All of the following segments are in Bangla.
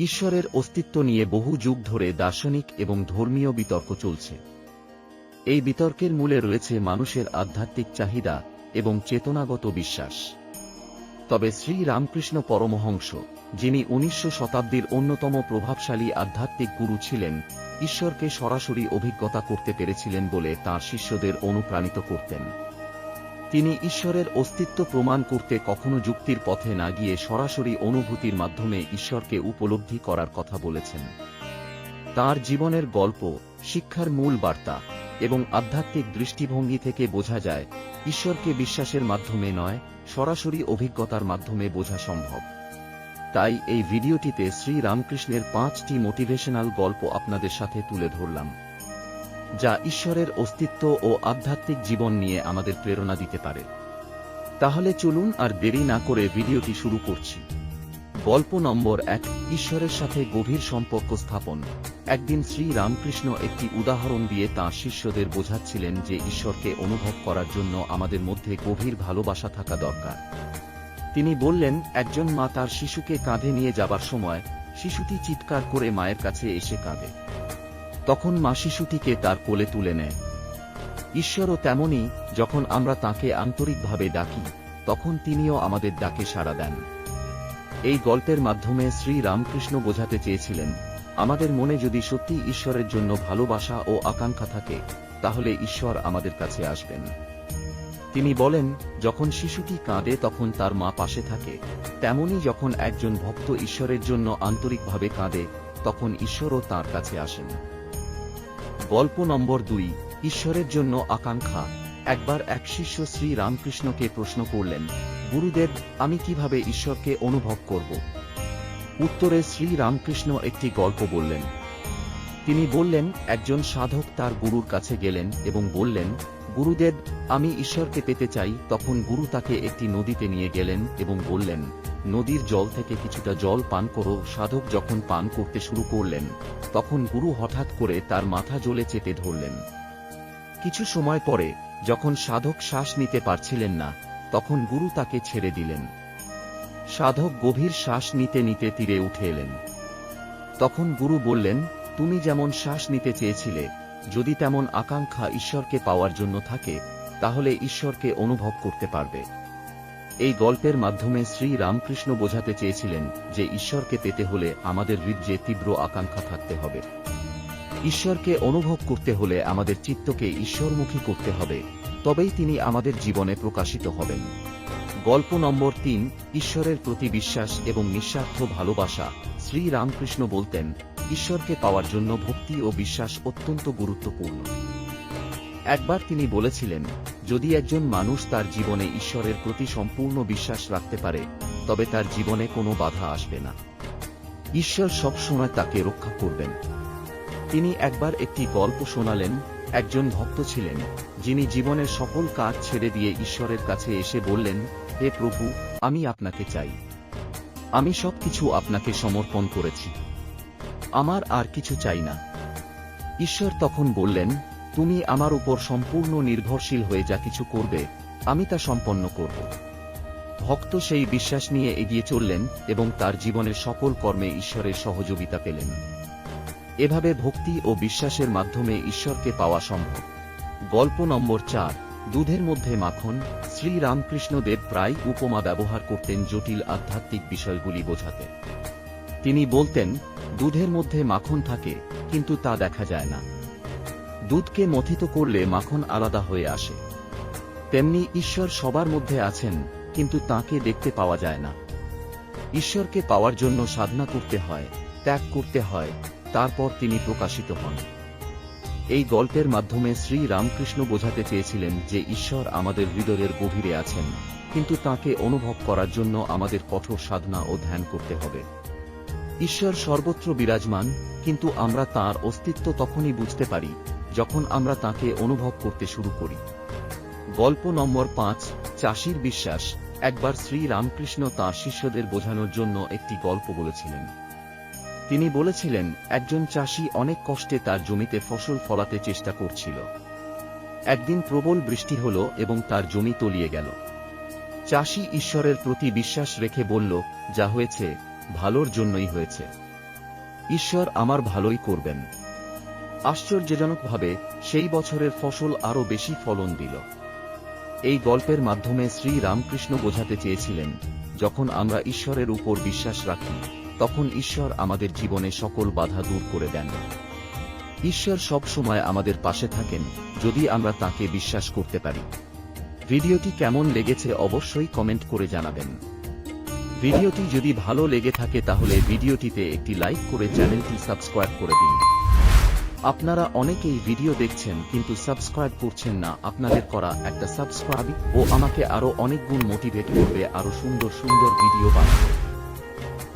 ঈশ্বরের অস্তিত্ব নিয়ে বহু যুগ ধরে দার্শনিক এবং ধর্মীয় বিতর্ক চলছে। এই বিতর্কের মূলে রয়েছে মানুষের আধ্যাত্মিক চাহিদা এবং চেতনাগত বিশ্বাস। তবে শ্রী রামকৃষ্ণ পরমহংস, যিনি উনিশশো শতাব্দীর অন্যতম প্রভাবশালী আধ্যাত্মিক গুরু ছিলেন, ঈশ্বরকে সরাসরি অভিজ্ঞতা করতে পেরেছিলেন বলে তাঁর শিষ্যদের অনুপ্রাণিত করতেন। তিনি ঈশ্বরের অস্তিত্ব প্রমাণ করতে কখনো যুক্তির পথে না গিয়ে সরাসরি অনুভূতির মাধ্যমে ঈশ্বরকে উপলব্ধি করার কথা বলেছেন। তার জীবনের গল্প, শিক্ষার মূল বার্তা এবং আধ্যাত্মিক দৃষ্টিভঙ্গি থেকে বোঝা যায়, ঈশ্বরকে বিশ্বাসের মাধ্যমে নয়, সরাসরি অভিজ্ঞতার মাধ্যমে বোঝা সম্ভব। তাই এই ভিডিওটিতে শ্রী রামকৃষ্ণের পাঁচটি মোটিভেশনাল গল্প আপনাদের সাথে তুলে ধরলাম। যা ঈশ্বরের অস্তিত্ব ও আধ্যাত্মিক জীবন নিয়ে আমাদের প্রেরণা দিতে পারে। তাহলে চলুন আর দেরি না করে ভিডিওটি শুরু করছি। গল্প নম্বর এক, ঈশ্বরের সাথে গভীর সম্পর্ক স্থাপন। একদিন শ্রী রামকৃষ্ণ একটি উদাহরণ দিয়ে তাঁর শিষ্যদের বোঝাচ্ছিলেন যে ঈশ্বরকে অনুভব করার জন্য আমাদের মধ্যে গভীর ভালোবাসা থাকা দরকার। তিনি বললেন, একজন মা তার শিশুকে কাঁধে নিয়ে যাবার সময় শিশুটি চিৎকার করে মায়ের কাছে এসে কাঁদে। তখন মা শিশুটিকে তার কোলে তুলে নেয়। ঈশ্বরও তেমনই, যখন আমরা তাকে আন্তরিকভাবে ডাকি, তখন তিনিও আমাদের ডাকে সাড়া দেন। এই গল্পের মাধ্যমে শ্রী রামকৃষ্ণ বোঝাতে চেয়েছিলেন, আমাদের মনে যদি সত্যি ঈশ্বরের জন্য ভালোবাসা ও আকাঙ্ক্ষা থাকে, তাহলে ঈশ্বর আমাদের কাছে আসবেন। তিনি বলেন, যখন শিশুটি কাঁদে তখন তার মা পাশে থাকে। তেমনি যখন একজন ভক্ত ঈশ্বরের জন্য আন্তরিকভাবে কাঁদে, তখন ঈশ্বরও তার কাছে আসেন। গল্প নম্বর দুই, ঈশ্বরের জন্য আকাঙ্ক্ষা। একবার এক শিষ্য শ্রী রামকৃষ্ণকে প্রশ্ন করলেন, গুরুদেব, আমি কীভাবে ঈশ্বরকে অনুভব করব? উত্তরে শ্রী রামকৃষ্ণ একটি গল্প বললেন। তিনি বললেন, একজন সাধক তার গুরুর কাছে গেলেন এবং বললেন, গুরুদেব, আমি ঈশ্বরকে পেতে চাই তখন গুরু তাকে একটি নদীতে নিয়ে গেলেন এবং বললেন নদীর জল থেকে কিছুটা জল পান করো। সাধক যখন পান করতে শুরু করলেন, তখন গুরু হঠাৎ করে তার মাথা জ্বলে চেপে ধরলেন। কিছু সময় পরে, যখন সাধক শ্বাস নিতে পারছিলেন না, তখন গুরু তাকে ছেড়ে দিলেন। সাধক গভীর শ্বাস নিতে নিতে তীরে উঠে এলেন। তখন গুরু বললেন, তুমি যেমন শ্বাস নিতে চেয়েছিলে, যদি তেমন আকাঙ্ক্ষা ঈশ্বরকে পাওয়ার জন্য থাকে, তাহলে ঈশ্বরকে অনুভব করতে পারবে। এই গল্পের মাধ্যমে শ্রী রামকৃষ্ণ বোঝাতে চেয়েছিলেন যে ঈশ্বরকে পেতে হলে আমাদের হৃদয়ে তীব্র আকাঙ্ক্ষা থাকতে হবে। ঈশ্বরকে অনুভব করতে হলে আমাদের চিত্তকে ঈশ্বরমুখী করতে হবে, তবেই তিনি আমাদের জীবনে প্রকাশিত হবেন। গল্প নম্বর তিন, ঈশ্বরের প্রতি বিশ্বাস এবং নিঃস্বার্থ ভালোবাসা, শ্রী রামকৃষ্ণ বলতেন, ঈশ্বরকে পাওয়ার জন্য ভক্তি ও বিশ্বাস অত্যন্ত গুরুত্বপূর্ণ। একবার তিনি বলেছিলেন যদি একজন মানুষ তার জীবনে ঈশ্বরের প্রতি সম্পূর্ণ বিশ্বাস রাখতে পারে, তবে তার জীবনে কোনো বাধা আসবে না। ঈশ্বর সবসময় তাকে রক্ষা করবেন। তিনি একবার একটি গল্প শোনালেন, একজন ভক্ত ছিলেন, যিনি জীবনের সকল কাজ ছেড়ে দিয়ে ঈশ্বরের কাছে এসে বললেন, হে প্রভু, আমি আপনাকে চাই। আমি সবকিছু আপনাকে সমর্পণ করেছি। আমার আর কিছু চাই না। ঈশ্বর তখন বললেন তুমি আমার উপর সম্পূর্ণ নির্ভরশীল হয়ে যা কিছু করবে, আমি তা সম্পন্ন করব। ভক্ত সেই বিশ্বাস নিয়ে এগিয়ে চললেন এবং তার জীবনের সকল কর্মে ঈশ্বরের সহযোগিতা পেলেন। এভাবে ভক্তি ও বিশ্বাসের মাধ্যমে ঈশ্বরকে পাওয়া সম্ভব। গল্প নম্বর চার, দুধের মধ্যে মাখন শ্রী রামকৃষ্ণদেব প্রায় উপমা ব্যবহার করতেন জটিল আধ্যাত্মিক বিষয়গুলি বোঝাতে। তিনি বলতেন, দুধের মধ্যে মাখন থাকে, কিন্তু তা দেখা যায় না। দুধকে মথিত করলে মাখন আলাদা হয়ে আসে। তেমনি ঈশ্বর সবার মধ্যে আছেন, কিন্তু তাকে দেখতে পাওয়া যায় না। ঈশ্বরকে পাওয়ার জন্য সাধনা করতে হয়, ত্যাগ করতে হয়, তারপর তিনি প্রকাশিত হন। এই গল্পের মাধ্যমে শ্রী রামকৃষ্ণ বোঝাতে চেয়েছিলেন যে ঈশ্বর আমাদের হৃদয়ের গভীরে আছেন, কিন্তু তাকে অনুভব করার জন্য আমাদের কঠোর সাধনা ও ধ্যান করতে হবে। ঈশ্বর সর্বত্র বিরাজমান, কিন্তু আমরা তার অস্তিত্ব তখনই বুঝতে পারি যখন আমরা তাকে অনুভব করতে শুরু করি। গল্প নম্বর পাঁচ, চাষির বিশ্বাস, একবার শ্রী রামকৃষ্ণ তাঁর শিষ্যদের বোঝানোর জন্য একটি গল্প বলেছিলেন। তিনি বলেছিলেন, একজন চাষি অনেক কষ্টে তার জমিতে ফসল ফলাতে চেষ্টা করছিল। একদিন প্রবল বৃষ্টি হল এবং তার জমি তলিয়ে গেল। চাষি ঈশ্বরের প্রতি বিশ্বাস রেখে বলল, যা হয়েছে, ভালোর জন্যই হয়েছে। ঈশ্বর আমার ভালোই করবেন। আশ্চর্যজনকভাবে, সেই বছরের ফসল আরও বেশি ফলন দিল। এই গল্পের মাধ্যমে শ্রী রামকৃষ্ণ বোঝাতে চেয়েছিলেন, যখন আমরা ঈশ্বরের উপর বিশ্বাস রাখি, তখন ঈশ্বর আমাদের জীবনে সকল বাধা দূর করে দেন। ঈশ্বর সব সময় আমাদের পাশে থাকেন, যদি আমরা তাকে বিশ্বাস করতে পারি। ভিডিওটি কেমন লেগেছে অবশ্যই কমেন্ট করে জানাবেন। ভিডিওটি যদি ভালো লেগে থাকে তাহলে ভিডিওটিতে একটি লাইক করে চ্যানেলটি সাবস্ক্রাইব করে দিন। আপনারা অনেকেই ভিডিও দেখছেন, কিন্তু সাবস্ক্রাইব করছেন না। আপনাদের করা একটা সাবস্ক্রাইব ও আমাকে আরও অনেক গুণ মোটিভেট করবে, আরও সুন্দর সুন্দর ভিডিও বানাতে।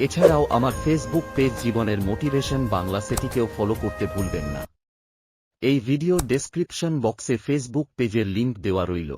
এছাড়াও আমার ফেসবুক পেজ জীবনের মোটিভেশন বাংলা সেটিকেও ফলো করতে ভুলবেন না। এই ভিডিও ডেসক্রিপশন বক্সে ফেসবুক পেজের লিংক দেওয়া রইল।